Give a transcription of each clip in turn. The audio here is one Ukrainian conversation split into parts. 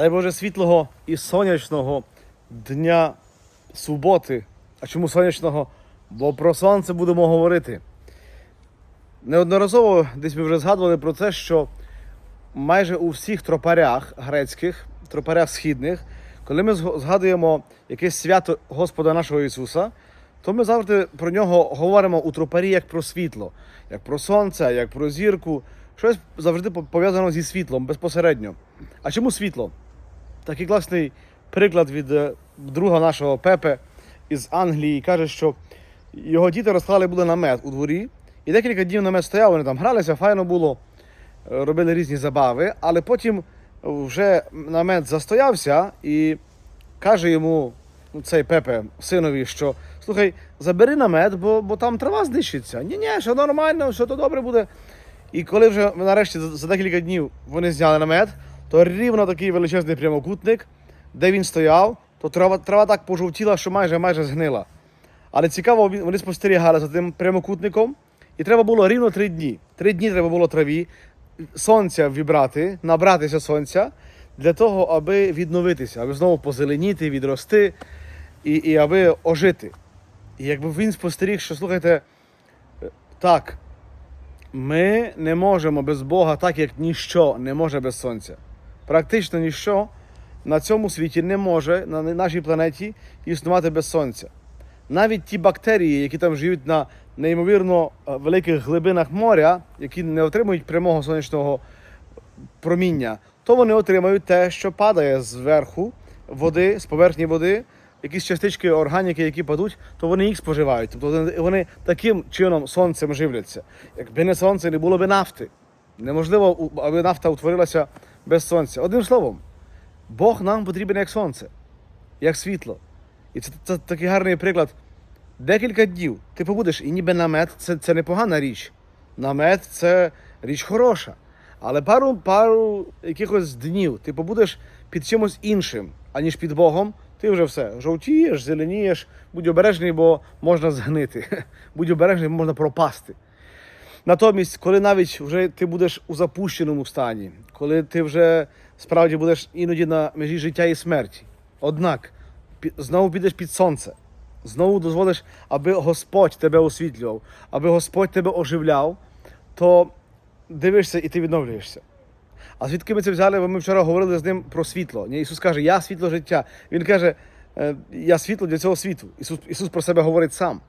Дай Боже світлого і сонячного дня суботи. А чому сонячного? Бо про сонце будемо говорити. Неодноразово десь ми вже згадували про те, що майже у всіх тропарях грецьких, тропарях східних, коли ми згадуємо якесь свято Господа нашого Ісуса, то ми завжди про нього говоримо у тропарі як про світло, як про сонце, як про зірку. Щось завжди по- пов'язано зі світлом безпосередньо. А чому світло? Такий класний приклад від е, друга нашого Пепе із Англії каже, що його діти розклали були намет у дворі, і декілька днів намет стояв, вони там гралися, файно було, е, робили різні забави, але потім вже намет застоявся і каже йому ну, цей Пепе, синові, що слухай, забери намет, бо, бо там трава знищиться. Ні, ні, все нормально, все то добре буде. І коли вже нарешті за декілька днів вони зняли намет, то рівно такий величезний прямокутник, де він стояв, то трава, трава так пожовтіла, що майже майже згнила. Але цікаво, вони спостерігали за тим прямокутником, і треба було рівно три дні. Три дні треба було траві, сонця вібрати, набратися сонця для того, аби відновитися, аби знову позеленіти, відрости і, і аби ожити. І якби він спостеріг, що слухайте, так, ми не можемо без Бога, так як ніщо не може без сонця. Практично ніщо на цьому світі не може на нашій планеті існувати без сонця. Навіть ті бактерії, які там живуть на неймовірно е, великих глибинах моря, які не отримують прямого сонячного проміння, то вони отримають те, що падає зверху води, з поверхні води, якісь частички органіки, які падуть, то вони їх споживають. Тобто вони- таким чином сонцем живляться. Якби не сонце, не було б нафти. Неможливо, аби нафта утворилася без сонця. Одним словом, Бог нам потрібен як сонце, як світло. І це, це такий гарний приклад. Декілька днів ти побудеш, і ніби намет це, це непогана річ. Намет це річ хороша. Але пару, пару якихось днів ти побудеш під чимось іншим, аніж під Богом, ти вже все жовтієш, зеленієш, будь обережний, бо можна згнити. Будь обережний, бо можна пропасти. Натомість, коли навіть вже ти будеш у запущеному стані, коли ти вже справді будеш іноді на межі життя і смерті, однак знову підеш під сонце, знову дозволиш, аби Господь тебе освітлював, аби Господь тебе оживляв, то дивишся і ти відновлюєшся. А звідки ми це взяли? Бо Ми вчора говорили з ним про світло. Ісус каже, я світло життя. Він каже, «Е, я світло для цього світу. Ісус, Ісус про себе говорить сам.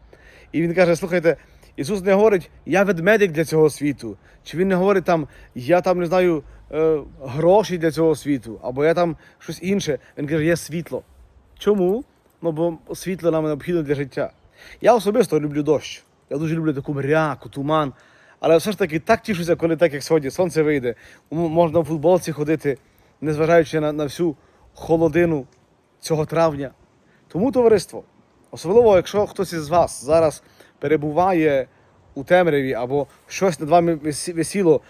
І він каже: слухайте, Ісус не говорить, я ведмедик для цього світу. Чи він не говорить там, я там не знаю е, гроші для цього світу, або я там щось інше. Він каже, є світло. Чому? Ну, бо світло нам необхідно для життя. Я особисто люблю дощ. Я дуже люблю таку мряку, туман. Але все ж таки так тішуся, коли так, як сьогодні, сонце вийде. Можна в футболці ходити, незважаючи на, на всю холодину цього травня. Тому товариство, особливо, якщо хтось із вас зараз перебуває у темряві або щось над вами висіло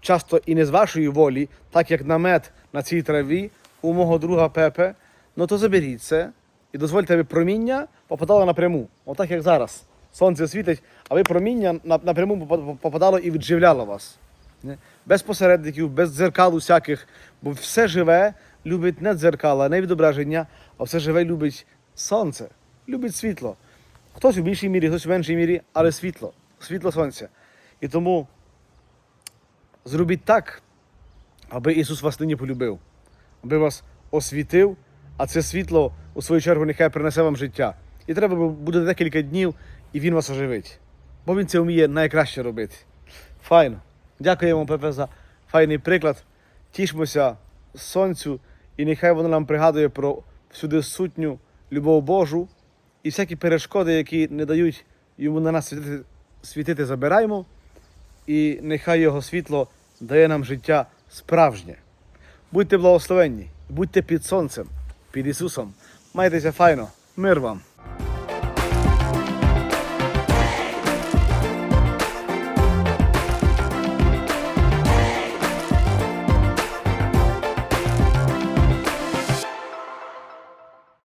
часто і не з вашої волі, так як намет на цій траві у мого друга Пепе, ну то заберіть це і дозвольте, аби проміння попадало напряму. Отак як зараз. Сонце світить, а ви проміння напряму попадало і відживляло вас. Без посередників, без дзеркал усяких, бо все живе любить не дзеркала, не відображення, а все живе любить сонце, любить світло. Хтось у більшій мірі, хтось у меншій мірі, але світло, світло сонця. І тому зробіть так, аби Ісус вас нині полюбив, аби вас освітив, а це світло, у свою чергу, нехай принесе вам життя. І треба буде декілька днів, і Він вас оживить. Бо він це вміє найкраще робити. Файно. Дякуємо, Пепе, за файний приклад. Тішмося сонцю, і нехай воно нам пригадує про всюди сутню любов Божу і всякі перешкоди, які не дають йому на нас світити, світити забираємо. І нехай його світло дає нам життя справжнє. Будьте благословенні, будьте під сонцем, під Ісусом. Майтеся файно, мир вам!